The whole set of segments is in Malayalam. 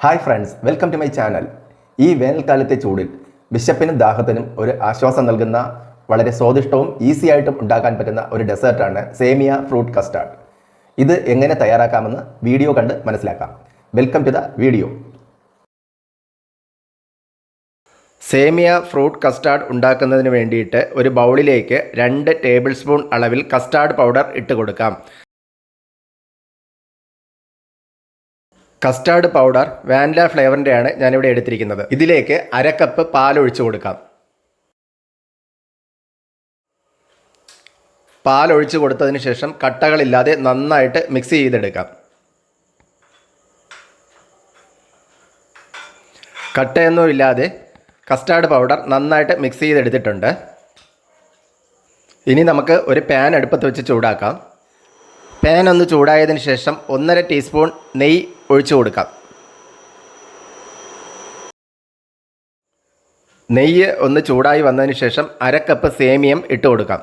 Hi friends welcome to my channel ഈ വേനൽക്കാലത്തെ ചൂടിൽ വിശപ്പിനും ദാഹത്തിനും ഒരു ആശ്വാസം നൽകുന്ന വളരെ സ്വാദിഷ്ടവും ഈസി ആയിട്ടും ഉണ്ടാക്കാൻ പറ്റുന്ന ഒരു ഡെസേർട്ടാണ് സേമിയ ഫ്രൂട്ട് കസ്റ്റാർഡ് ഇത് എങ്ങനെ തയ്യാറാക്കാമെന്ന് വീഡിയോ കണ്ട് മനസ്സിലാക്കാം. വെൽക്കം ടു ദ വീഡിയോ സേമിയ ഫ്രൂട്ട് കസ്റ്റാർഡ് ഉണ്ടാക്കുന്നതിന് വേണ്ടിയിട്ട് ഒരു ബൗളിലേക്ക് രണ്ട് ടേബിൾ സ്പൂൺ അളവിൽ കസ്റ്റാർഡ് പൗഡർ ഇട്ട് കൊടുക്കാം. കസ്റ്റാർഡ് പൗഡർ വാനില ഫ്ലേവറിന്റെയാണ് ഞാനിവിടെ എടുത്തിരിക്കുന്നത്. ഇതിലേക്ക് അര കപ്പ് പാൽ ഒഴിച്ചു കൊടുക്കാം. പാൽ ഒഴിച്ചു കൊടുത്തതിന് ശേഷം കട്ടകളില്ലാതെ നന്നായിട്ട് മിക്സ് ചെയ്തെടുക്കാം. കട്ടയൊന്നും ഇല്ലാതെ കസ്റ്റാർഡ് പൗഡർ നന്നായിട്ട് മിക്സ് ചെയ്തെടുത്തിട്ടുണ്ട്. ഇനി നമുക്ക് ഒരു പാൻ അടുപ്പത്ത് വെച്ച് ചൂടാക്കാം. പാൻ ഒന്ന് ചൂടായതിന് ശേഷം ഒന്നര ടീസ്പൂൺ നെയ്യ് ഒഴിച്ചു കൊടുക്കാം. നെയ്യ് ഒന്ന് ചൂടായി വന്നതിന് ശേഷം അര കപ്പ് സേമിയം ഇട്ട് കൊടുക്കാം.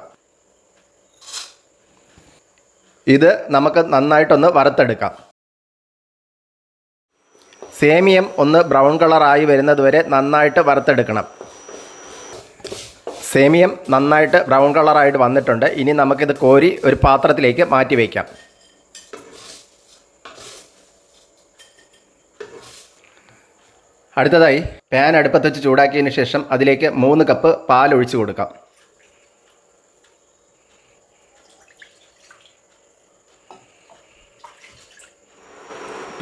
ഇത് നമുക്ക് നന്നായിട്ടൊന്ന് വറുത്തെടുക്കാം. സേമിയം ഒന്ന് ബ്രൗൺ കളറായി വരുന്നത് വരെ നന്നായിട്ട് വറുത്തെടുക്കണം. സേമിയം നന്നായിട്ട് ബ്രൗൺ കളറായിട്ട് വന്നിട്ടുണ്ട്. ഇനി നമുക്കിത് കോരി ഒരു പാത്രത്തിലേക്ക് മാറ്റി വയ്ക്കാം. അടുത്തതായി പാൻ അടുപ്പത്ത് വെച്ച് ചൂടാക്കിയതിന് ശേഷം അതിലേക്ക് മൂന്ന് കപ്പ് പാൽ ഒഴിച്ചു കൊടുക്കാം.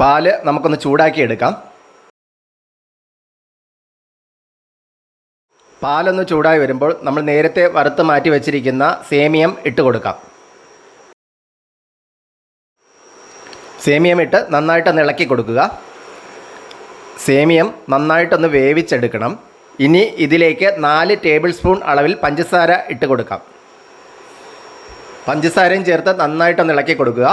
പാൽ നമുക്കൊന്ന് ചൂടാക്കിയെടുക്കാം പാലൊന്ന് ചൂടായി വരുമ്പോൾ നമ്മൾ നേരത്തെ വറുത്ത് മാറ്റി വെച്ചിരിക്കുന്ന സേമിയം ഇട്ട് കൊടുക്കാം. സേമിയം ഇട്ട് നന്നായിട്ടൊന്ന് ഇളക്കി കൊടുക്കുക. സേമിയം നന്നായിട്ടൊന്ന് വേവിച്ചെടുക്കണം. ഇനി ഇതിലേക്ക് നാല് ടേബിൾ സ്പൂൺ അളവിൽ പഞ്ചസാര ഇട്ട് കൊടുക്കാം. പഞ്ചസാരയും ചേർത്ത് നന്നായിട്ടൊന്ന് ഇളക്കി കൊടുക്കുക.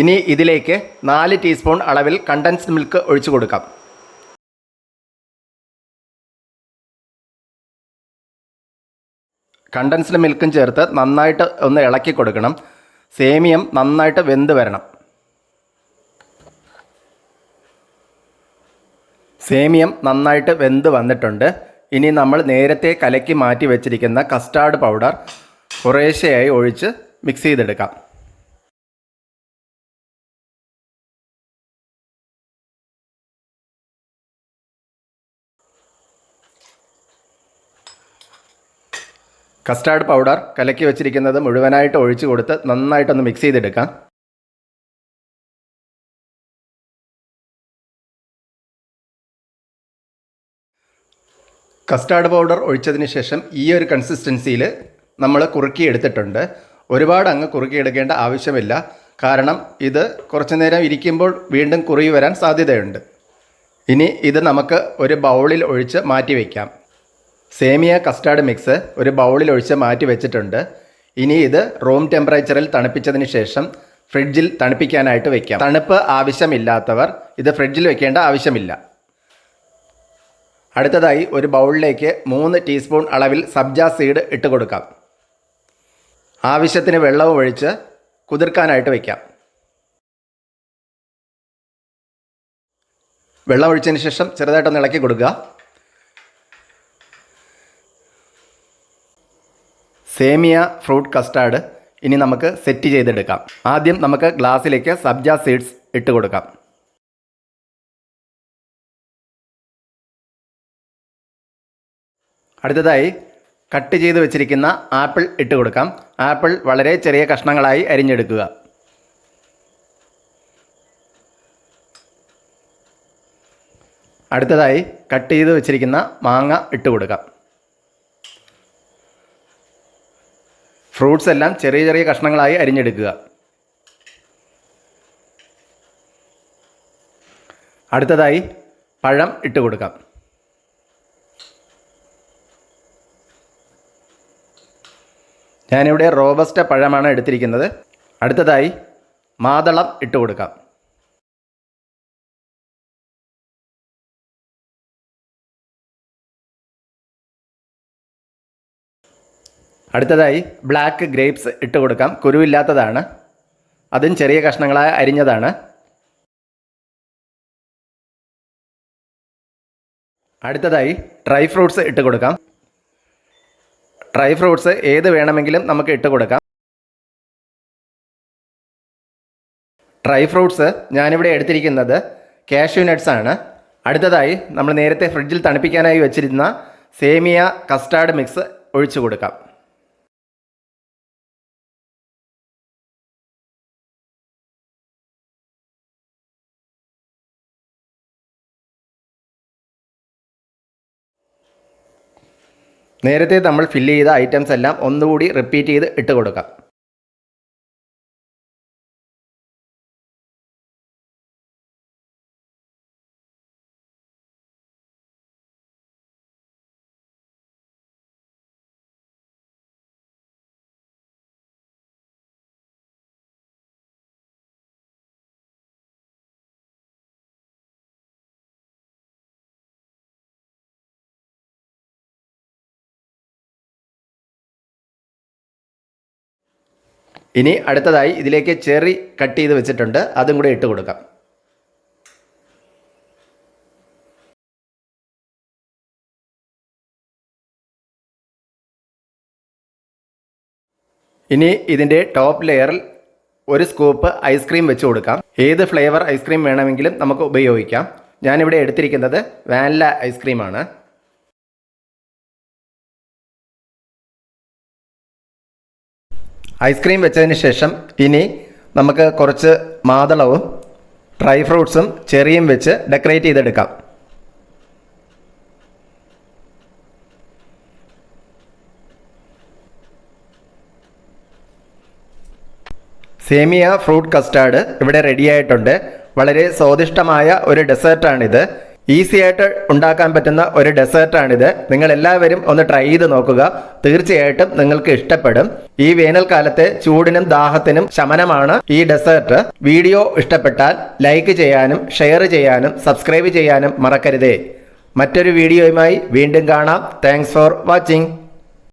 ഇനി ഇതിലേക്ക് നാല് ടീസ്പൂൺ അളവിൽ കണ്ടൻസ്ഡ് മിൽക്ക് ഒഴിച്ചു കൊടുക്കാം. കണ്ടൻസ്ഡ് മിൽക്കും ചേർത്ത് നന്നായിട്ട് ഒന്ന് ഇളക്കി കൊടുക്കണം. സേമിയം നന്നായിട്ട് വെന്ത് വരണം. സേമിയം നന്നായിട്ട് വെന്ത് വന്നിട്ടുണ്ട്. ഇനി നമ്മൾ നേരത്തെ കലക്കി മാറ്റി വെച്ചിരിക്കുന്ന കസ്റ്റാർഡ് പൗഡർ കുറേശ്ശയായി ഒഴിച്ച് മിക്സ് ചെയ്തെടുക്കാം. കസ്റ്റാർഡ് പൗഡർ കലക്കി വെച്ചിരിക്കുന്നത് മുഴുവനായിട്ട് ഒഴിച്ചു കൊടുത്ത് നന്നായിട്ടൊന്ന് മിക്സ് ചെയ്തെടുക്കാം. കസ്റ്റാർഡ് പൗഡർ ഒഴിച്ചതിന് ശേഷം ഈ ഒരു കൺസിസ്റ്റൻസിയിൽ നമ്മൾ കുറുക്കി എടുത്തിട്ടുണ്ട്. ഒരുപാട് അങ്ങ് കുറുക്കി എടുക്കേണ്ട ആവശ്യമില്ല. കാരണം ഇത് കുറച്ചു നേരം ഇരിക്കുമ്പോൾ വീണ്ടും കുറുകി വരാൻ സാധ്യതയുണ്ട്. ഇനി ഇത് നമുക്ക് ഒരു ബൗളിൽ ഒഴിച്ച് മാറ്റി വയ്ക്കാം സേമിയ കസ്റ്റാർഡ് മിക്സ് ഒരു ബൗളിൽ ഒഴിച്ച് മാറ്റി വെച്ചിട്ടുണ്ട്. ഇനി ഇത് റൂം ടെമ്പറേച്ചറിൽ തണുപ്പിച്ചതിന് ശേഷം ഫ്രിഡ്ജിൽ തണുപ്പിക്കാനായിട്ട് വെക്കാം. തണുപ്പ് ആവശ്യമില്ലാത്തവർ ഇത് ഫ്രിഡ്ജിൽ വെക്കേണ്ട ആവശ്യമില്ല. അടുത്തതായി ഒരു ബൗളിലേക്ക് മൂന്ന് ടീസ്പൂൺ അളവിൽ സബ്ജ സീഡ് ഇട്ട് കൊടുക്കാം. ആവശ്യത്തിന് വെള്ളവും ഒഴിച്ച് കുതിർക്കാനായിട്ട് വയ്ക്കാം വെള്ളം ഒഴിച്ചതിന് ശേഷം ചെറുതായിട്ടൊന്ന് ഇളക്കി കൊടുക്കുക. സേമിയ ഫ്രൂട്ട് കസ്റ്റാർഡ് ഇനി നമുക്ക് സെറ്റ് ചെയ്തെടുക്കാം. ആദ്യം നമുക്ക് ഗ്ലാസ്സിലേക്ക് സബ്ജ സീഡ്സ് ഇട്ട് കൊടുക്കാം. അടുത്തതായി കട്ട് ചെയ്ത് വെച്ചിരിക്കുന്ന ആപ്പിൾ ഇട്ട് കൊടുക്കാം. ആപ്പിൾ വളരെ ചെറിയ കഷ്ണങ്ങളായി അരിഞ്ഞെടുക്കുക. അടുത്തതായി കട്ട് ചെയ്ത് വെച്ചിരിക്കുന്ന മാങ്ങ ഇട്ട് കൊടുക്കാം. ഫ്രൂട്ട്സ് എല്ലാം ചെറിയ ചെറിയ കഷ്ണങ്ങളായി അരിഞ്ഞെടുക്കുക. അടുത്തതായി പഴം ഇട്ട് കൊടുക്കാം. ഞാനിവിടെ റോബസ്റ്റ പഴമാണ് എടുത്തിരിക്കുന്നത്. അടുത്തതായി മാതളം ഇട്ട് കൊടുക്കാം. അടുത്തതായി ബ്ലാക്ക് ഗ്രേപ്സ് ഇട്ട് കൊടുക്കാം. കുരുവില്ലാത്തതാണ്. അതും ചെറിയ കഷ്ണങ്ങളായ അരിഞ്ഞതാണ്. അടുത്തതായി ഡ്രൈ ഫ്രൂട്ട്സ് ഇട്ട് കൊടുക്കാം. ഡ്രൈ ഫ്രൂട്ട്സ് ഏത് വേണമെങ്കിലും നമുക്ക് ഇട്ട് കൊടുക്കാം. ഡ്രൈ ഫ്രൂട്ട്സ് ഞാനിവിടെ എടുത്തിരിക്കുന്നത് കാഷ്യൂ നട്ട്സ് ആണ്. അടുത്തതായി നമ്മൾ നേരത്തെ ഫ്രിഡ്ജിൽ തണുപ്പിക്കാനായി വെച്ചിരുന്ന സേമിയ കസ്റ്റാർഡ് മിക്സ് ഒഴിച്ചു കൊടുക്കാം. നേരത്തെ നമ്മൾ ഫില്ല് ചെയ്ത ഐറ്റംസ് എല്ലാം ഒന്നുകൂടി റിപ്പീറ്റ് ചെയ്ത് ഇട്ട് കൊടുക്കാം ഇനി അടുത്തതായി ഇതിലേക്ക് ചെറി കട്ട് ചെയ്ത് വെച്ചിട്ടുണ്ട്. അതും കൂടെ ഇട്ട് കൊടുക്കാം. ഇനി ഇതിന്റെ ടോപ്പ് ലെയറിൽ ഒരു സ്കൂപ്പ് ഐസ്ക്രീം വെച്ച് കൊടുക്കാം. ഏത് ഫ്ലേവർ ഐസ്ക്രീം വേണമെങ്കിലും നമുക്ക് ഉപയോഗിക്കാം. ഞാനിവിടെ എടുത്തിരിക്കുന്നത് വാനില ഐസ്ക്രീമാണ്. ഐസ്ക്രീം വെച്ചതിന് ശേഷം ഇനി നമുക്ക് കുറച്ച് മാതളവും ഡ്രൈ ഫ്രൂട്ട്സും ചെറിയും വെച്ച് ഡെക്കറേറ്റ് ചെയ്തെടുക്കാം. സേമിയ ഫ്രൂട്ട് കസ്റ്റാർഡ് ഇവിടെ റെഡി ആയിട്ടുണ്ട്. വളരെ സ്വാദിഷ്ടമായ ഒരു ഡെസേർട്ടാണിത്. ഈസി ആയിട്ട് ഉണ്ടാക്കാൻ പറ്റുന്ന ഒരു ഡെസേർട്ടാണിത്. നിങ്ങൾ എല്ലാവരും ഒന്ന് ട്രൈ ചെയ്ത് നോക്കുക. തീർച്ചയായിട്ടും നിങ്ങൾക്ക് ഇഷ്ടപ്പെടും. ഈ വേനൽക്കാലത്തെ ചൂടിനും ദാഹത്തിനും ശമനമാണ് ഈ ഡെസേർട്ട്. വീഡിയോ ഇഷ്ടപ്പെട്ടാൽ ലൈക്ക് ചെയ്യാനും ഷെയർ ചെയ്യാനും സബ്സ്ക്രൈബ് ചെയ്യാനും മറക്കരുതേ. മറ്റൊരു വീഡിയോയുമായി വീണ്ടും കാണാം. Thanks for watching.